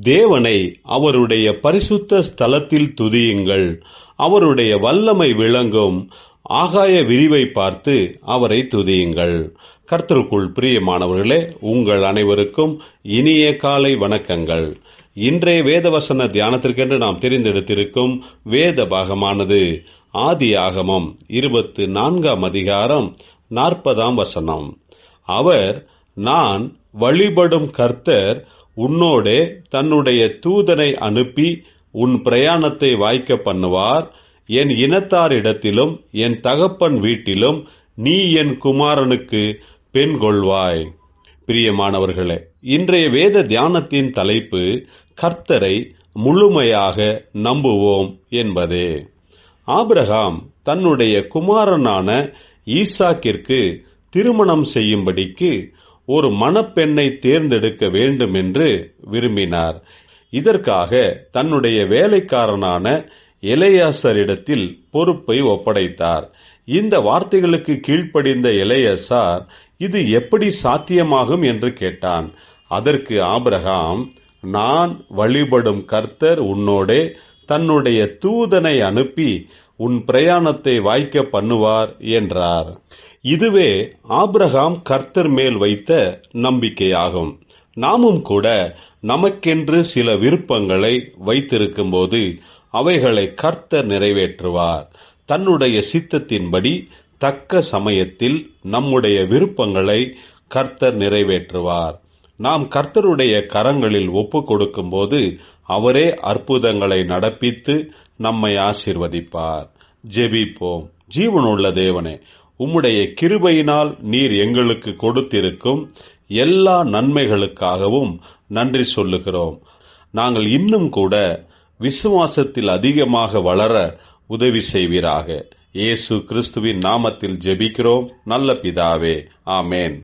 தேவனை அவருடைய பரிசுத்த ஸ்தலத்தில் துதியுங்கள். அவருடைய வல்லமை விளங்கும். ஆகாய விரிவை பார்த்து அவரை துதியுங்கள். கர்த்தருக்குள் பிரியமானவர்களே உங்கள் அனைவருக்கும் இனிய காலை வணக்கங்கள். இன்றைய வேதவசன தியானத்திற்கென்று நாம் தெரிந்தெடுத்திருக்கும் வேத பாகமானது ஆதி ஆகமம் இருபத்து நான்காம் அதிகாரம் நாற்பதாம் வசனம். அவர் நான் வழிபடும் கர்த்தர் உன்னோடே தன்னுடைய தூதனை அனுப்பி உன் பிரயாணத்தை வாய்க்க பண்ணுவார். என் இனத்தாரிடத்திலும் என் தகப்பன் வீட்டிலும் நீ என் குமாரனுக்கு பெண் கொள்வாய். பிரியமானவர்களே இன்றைய வேத தியானத்தின் தலைப்பு கர்த்தரை முழுமையாக நம்புவோம் என்பதே. ஆபிரகாம் தன்னுடைய குமாரனான ஈசாக்கிற்கு திருமணம் செய்யும்படிக்கு ஒரு மணப்பெண்ணை தேர்ந்தெடுக்க வேண்டும் என்று விரும்பினார். இதற்காக தன்னுடைய வேலைக்காரனான இளையாசரிடத்தில் பொறுப்பை ஒப்படைத்தார். இந்த வார்த்தைகளுக்கு கீழ்ப்படிந்த இளையசார் இது எப்படி சாத்தியமாகும்? என்று கேட்டான். அதற்கு ஆபிரகாம் நான் வழிபடும் கர்த்தர் உன்னோடே தன்னுடைய தூதனை அனுப்பி உன் பிரயாணத்தை வாய்க்க பண்ணுவார் என்றார். இதுவே ஆபிரகாம் கர்த்தர் மேல் வைத்த நம்பிக்கையாகும். நாமும் கூட நமக்கென்று சில விருப்பங்களை வைத்திருக்கும்போது அவைகளை கர்த்தர் நிறைவேற்றுவார். தன்னுடைய சித்தத்தின்படி தக்க சமயத்தில் நம்முடைய விருப்பங்களை கர்த்தர் நிறைவேற்றுவார். நாம் கர்த்தருடைய கரங்களில் ஒப்பு கொடுக்கும்போது அவரே அற்புதங்களை நடப்பித்து நம்மை ஆசிர்வதிப்பார். ஜெபிப்போம். ஜீவனுள்ள தேவனே உம்முடைய கிருபையினால் நீர் எங்களுக்கு கொடுத்திருக்கும் எல்லா நன்மைகளுக்காகவும் நன்றி சொல்லுகிறோம். நாங்கள் இன்னும் கூட விசுவாசத்தில் அதிகமாக வளர உதவி செய்வீராக. இயேசு கிறிஸ்துவின் நாமத்தில் ஜெபிக்கிறோம். நல்ல பிதாவே. ஆமேன்.